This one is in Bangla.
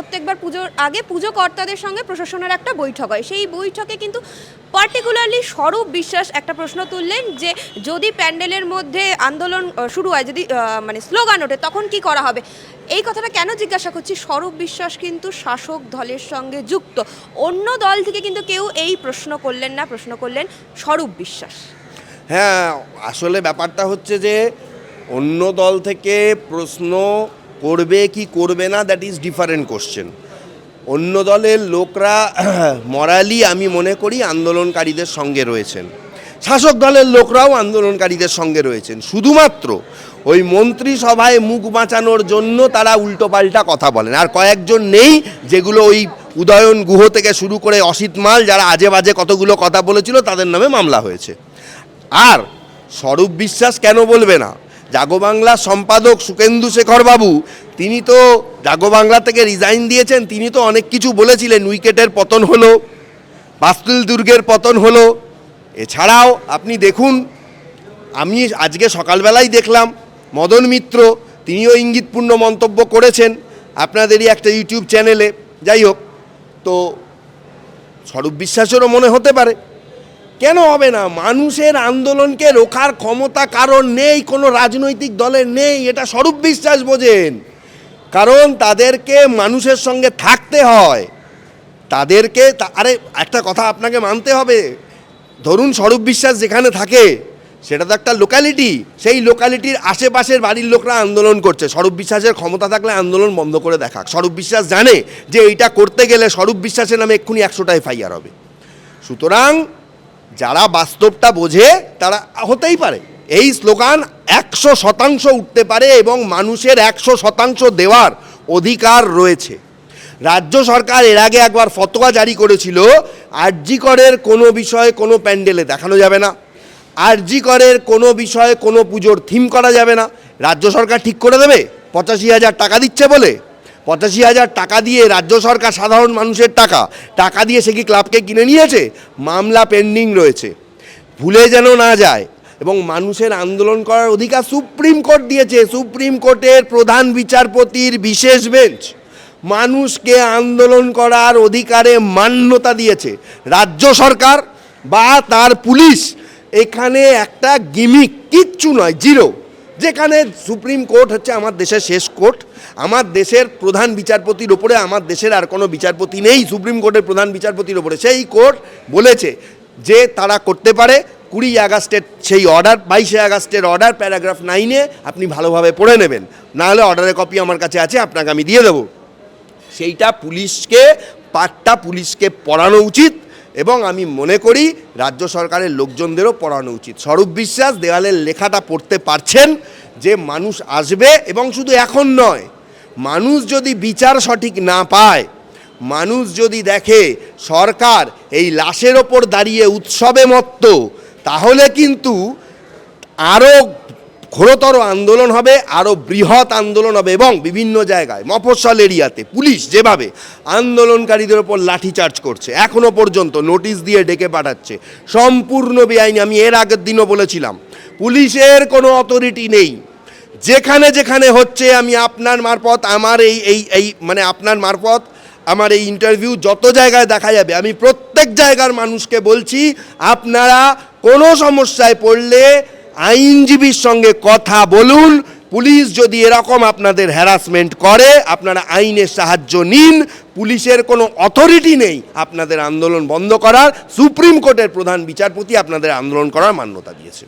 প্রত্যেকবার পুজোর আগে পুজো কর্তাদের সঙ্গে প্রশাসনের একটা বৈঠক হয়। সেই বৈঠকে কিন্তু পার্টিকুলারলি স্বরূপ বিশ্বাস একটা প্রশ্ন তুললেন যে, যদি প্যান্ডেলের মধ্যে আন্দোলন শুরু হয়, যদি মানে স্লোগান ওঠে, তখন কি করা হবে? এই কথাটা কেন জিজ্ঞাসা করছি? স্বরূপ বিশ্বাস কিন্তু শাসক দলের সঙ্গে যুক্ত। অন্য দল থেকে কিন্তু কেউ এই প্রশ্ন করলেন না, প্রশ্ন করলেন স্বরূপ বিশ্বাস। হ্যাঁ আসলে ব্যাপারটা হচ্ছে যে, অন্য দল থেকে প্রশ্ন করবে কি করবে না দ্যাট ইজ ডিফারেন্ট কোশ্চেন অন্য দলের লোকরা মরালি আমি মনে করি আন্দোলনকারীদের সঙ্গে রয়েছেন। শাসক দলের লোকরাও আন্দোলনকারীদের সঙ্গে রয়েছেন। শুধুমাত্র ওই মন্ত্রিসভায় মুখ বাঁচানোর জন্য তারা উল্টোপাল্টা কথা বলেন। আর কয়েকজন নেই যেগুলো ওই উদয়ন গুহ থেকে শুরু করে অসিত মাল, যারা আজে বাজে কতগুলো কথা বলেছিল, তাদের নামে মামলা হয়েছে। আর স্বরূপ বিশ্বাস কেন বলবে না? জাগো বাংলা সম্পাদক সুকেন্দু শেখর বাবু, তিনি তো জাগো বাংলা থেকে রিজাইন দিয়েছেন, তিনি তো অনেক কিছু বলেছিলেন, উইকেটের পতন হলো, বাস্তুল দুর্গের পতন হলো। এছাড়াও আপনি দেখুন, আমি আজকে সকালবেলাই দেখলাম, মদন মিত্র, তিনিও ইঙ্গিতপূর্ণ মন্তব্য করেছেন আপনাদেরই একটা ইউটিউব চ্যানেলে। যাই হোক, তো স্বরূপ বিশ্বাসেরও মনে হতে পারে কেন হবে না? মানুষের আন্দোলনকে রোখার ক্ষমতা কারণ নেই, কোনো রাজনৈতিক দলের নেই, এটা স্বরূপ বিশ্বাস বোঝেন। কারণ তাদেরকে মানুষের সঙ্গে থাকতে হয়। তাদেরকে আরে, একটা কথা আপনাকে মানতে হবে। ধরুন স্বরূপ বিশ্বাস যেখানে থাকে, সেটা তো একটা লোকালিটি সেই লোকালিটির আশেপাশের বাড়ির লোকরা আন্দোলন করছে। স্বরূপ বিশ্বাসের ক্ষমতা থাকলে আন্দোলন বন্ধ করে দেখাক। স্বরূপ বিশ্বাস জানে যে এইটা করতে গেলে স্বরূপ বিশ্বাসের নামে এক্ষুনি একশোটা এফআইআর হবে। সুতরাং যারা বাস্তবটা বোঝে, তারা হতেই পারে। এই স্লোগান একশো শতাংশ উঠতে পারে এবং মানুষের একশো শতাংশ দেওয়ার অধিকার রয়েছে। রাজ্য সরকার এর আগে একবার ফতোয়া জারি করেছিল, আরজি করের কোনো বিষয়ে কোনো প্যান্ডেলে দেখানো যাবে না। আরজি করের কোনো বিষয়ে কোনো পুজোর থিম করা যাবে না। রাজ্য সরকার ঠিক করে দেবে? পঁচাশি হাজার টাকা দিচ্ছে বলে? পঁচাশি হাজার টাকা দিয়ে রাজ্য সরকার সাধারণ মানুষের টাকা টাকা দিয়ে সে কি ক্লাবকে কিনে নিয়েছে? মামলা পেন্ডিং রয়েছে। ভুলে যেন না যায়। এবং মানুষের আন্দোলন করার অধিকার সুপ্রিম কোর্ট দিয়েছে। সুপ্রিম কোর্টের প্রধান বিচারপতির বিশেষ বেঞ্চ। মানুষকে আন্দোলন করার অধিকারে মান্যতা দিয়েছে। রাজ্য সরকার বা তার পুলিশ। এখানে একটা গিমিক, কিচ্ছু নয়, জিরো। যেখানে সুপ্রিম কোর্ট হচ্ছে আমার দেশের শেষ কোর্ট, আমার দেশের প্রধান বিচারপতির ওপরে আমার দেশের আর কোনো বিচারপতি নেই, সুপ্রিম কোর্টের প্রধান বিচারপতির ওপরে। সেই কোর্ট বলেছে যে তারা করতে পারে, কুড়ি আগস্টের সেই অর্ডার, বাইশে আগস্টের অর্ডার, প্যারাগ্রাফ নাইনে আপনি ভালোভাবে পড়ে নেবেন। নাহলে অর্ডারের কপি আমার কাছে আছে, আপনাকে আমি দিয়ে দেবো। সেইটা পুলিশকে পাঠটা পুলিশকে পড়ানো উচিত এবং আমি মনে করি রাজ্য সরকারের লোকজনদেরও পড়ানো উচিত। স্বরূপ বিশ্বাস দেওয়ালের লেখাটা পড়তে পারছেন যে মানুষ আসবে এবং শুধু এখন নয়, মানুষ যদি বিচার সঠিক না পায়, মানুষ যদি দেখে সরকার এই লাশের ওপর দাঁড়িয়ে উৎসবে মত্ত, তাহলে কিন্তু আরও ঘোরতর আন্দোলন হবে আরও বৃহৎ আন্দোলন হবে এবং বিভিন্ন জায়গায়, মফস্বল এরিয়াতে পুলিশ যেভাবে আন্দোলনকারীদের ওপর লাঠিচার্জ করছে এখনও পর্যন্ত নোটিশ দিয়ে ডেকে পাঠাচ্ছে, সম্পূর্ণ বেআইনি, আমি এর আগের দিনও বলেছিলাম, পুলিশের কোনো অথরিটি নেই। যেখানে যেখানে হচ্ছে, আমি আপনার মারফত, আমার এই এই এই মানে আপনার মারফত, আমার এই ইন্টারভিউ যত জায়গায় দেখা যাবে, আমি প্রত্যেক জায়গার মানুষকে বলছি, আপনারা কোনো সমস্যায় পড়লে আইনজীবীর সঙ্গে কথা বলুন। পুলিশ যদি এরকম আপনাদের হ্যারাসমেন্ট করে, আপনারা আইনের সাহায্য নিন। পুলিশের কোনো অথরিটি নেই আপনাদের আন্দোলন বন্ধ করার। সুপ্রিম কোর্টের প্রধান বিচারপতি আপনাদের আন্দোলন করার মান্যতা দিয়েছে।